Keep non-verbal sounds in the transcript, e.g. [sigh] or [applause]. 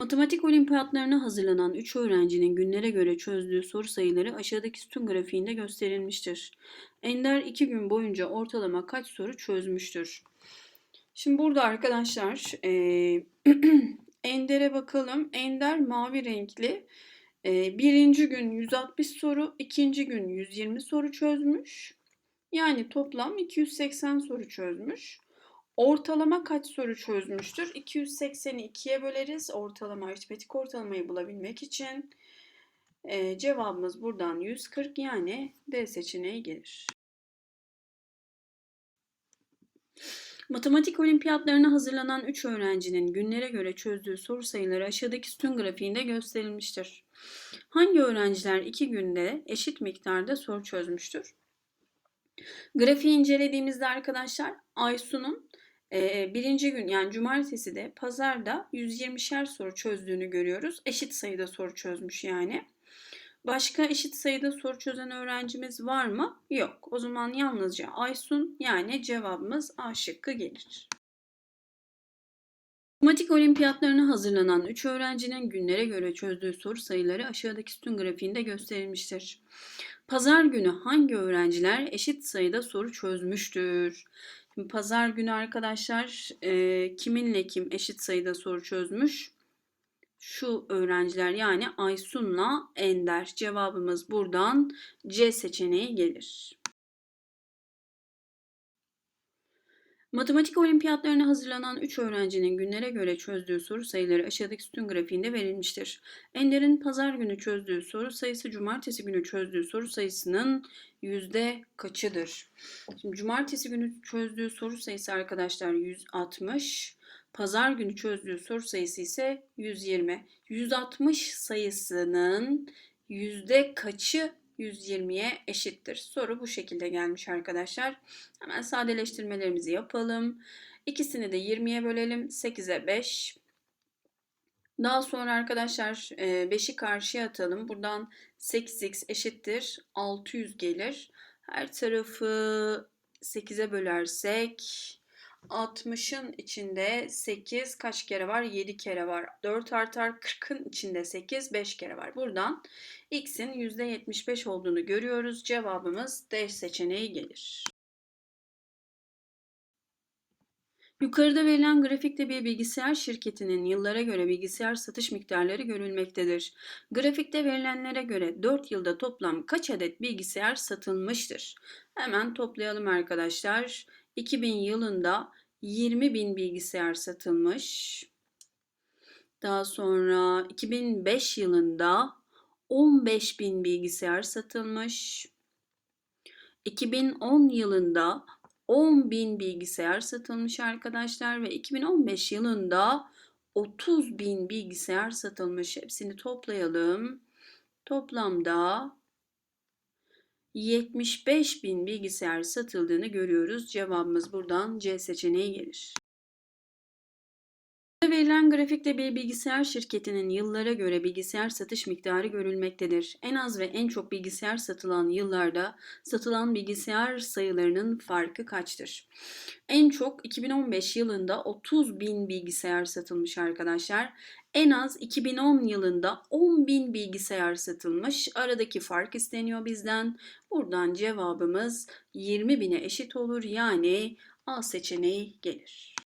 Matematik olimpiyatlarına hazırlanan 3 öğrencinin günlere göre çözdüğü soru sayıları aşağıdaki sütun grafiğinde gösterilmiştir. Ender 2 gün boyunca ortalama kaç soru çözmüştür? Şimdi burada arkadaşlar eee, [clears throat] Ender'e bakalım. Ender mavi renkli. Eee, birinci gün 160 soru, ikinci gün 120 soru çözmüş. Yani toplam 280 soru çözmüş. Ortalama kaç soru çözmüştür? 280'i 2'ye böleriz. Ortalama aritmetik ortalamayı bulabilmek için. Ee, cevabımız buradan 140 yani D seçeneği gelir. Matematik olimpiyatlarına hazırlanan 3 öğrencinin günlere göre çözdüğü soru sayıları aşağıdaki sütun grafiğinde gösterilmiştir. Hangi öğrenciler 2 günde eşit miktarda soru çözmüştür? Grafiği incelediğimizde arkadaşlar Aysu'nun birinci gün yani cumartesi de pazarda 120'şer soru çözdüğünü görüyoruz. Eşit sayıda soru çözmüş yani. Başka eşit sayıda soru çözen öğrencimiz var mı? Yok. O zaman yalnızca Aysun yani cevabımız A şıkkı gelir. Matematik olimpiyatlarına hazırlanan 3 öğrencinin günlere göre çözdüğü soru sayıları aşağıdaki sütun grafiğinde gösterilmiştir. Pazar günü hangi öğrenciler eşit sayıda soru çözmüştür? Pazar günü arkadaşlar e, kiminle kim eşit sayıda soru çözmüş? Şu öğrenciler yani Aysun'la Ender. Cevabımız buradan C seçeneği gelir. Matematik olimpiyatlarına hazırlanan 3 öğrencinin günlere göre çözdüğü soru sayıları aşağıdaki sütun grafiğinde verilmiştir. Ender'in pazar günü çözdüğü soru sayısı cumartesi günü çözdüğü soru sayısının yüzde kaçıdır? Şimdi cumartesi günü çözdüğü soru sayısı arkadaşlar 160. Pazar günü çözdüğü soru sayısı ise 120. 160 sayısının yüzde kaçı 120'ye eşittir. Soru bu şekilde gelmiş arkadaşlar. Hemen sadeleştirmelerimizi yapalım. İkisini de 20'ye bölelim. 8'e 5. Daha sonra arkadaşlar 5'i karşıya atalım. Buradan 8x eşittir 600 gelir. Her tarafı 8'e bölersek 60'ın içinde 8 kaç kere var? 7 kere var. 4 artar 40'ın içinde 8 5 kere var. Buradan x'in %75 olduğunu görüyoruz. Cevabımız D seçeneği gelir. Yukarıda verilen grafikte bir bilgisayar şirketinin yıllara göre bilgisayar satış miktarları görülmektedir. Grafikte verilenlere göre 4 yılda toplam kaç adet bilgisayar satılmıştır? Hemen toplayalım arkadaşlar. 2000 yılında 20 bin bilgisayar satılmış. Daha sonra 2005 yılında 15 bin bilgisayar satılmış. 2010 yılında 10 bin bilgisayar satılmış arkadaşlar ve 2015 yılında 30 bin bilgisayar satılmış. Hepsini toplayalım. Toplamda 75 bin bilgisayar satıldığını görüyoruz. Cevabımız buradan C seçeneği gelir. Verilen grafikte bir bilgisayar şirketinin yıllara göre bilgisayar satış miktarı görülmektedir. En az ve en çok bilgisayar satılan yıllarda satılan bilgisayar sayılarının farkı kaçtır? En çok 2015 yılında 30 bin bilgisayar satılmış arkadaşlar. En az 2010 yılında 10 bin bilgisayar satılmış. Aradaki fark isteniyor bizden. Buradan cevabımız 20 bine eşit olur. Yani A seçeneği gelir.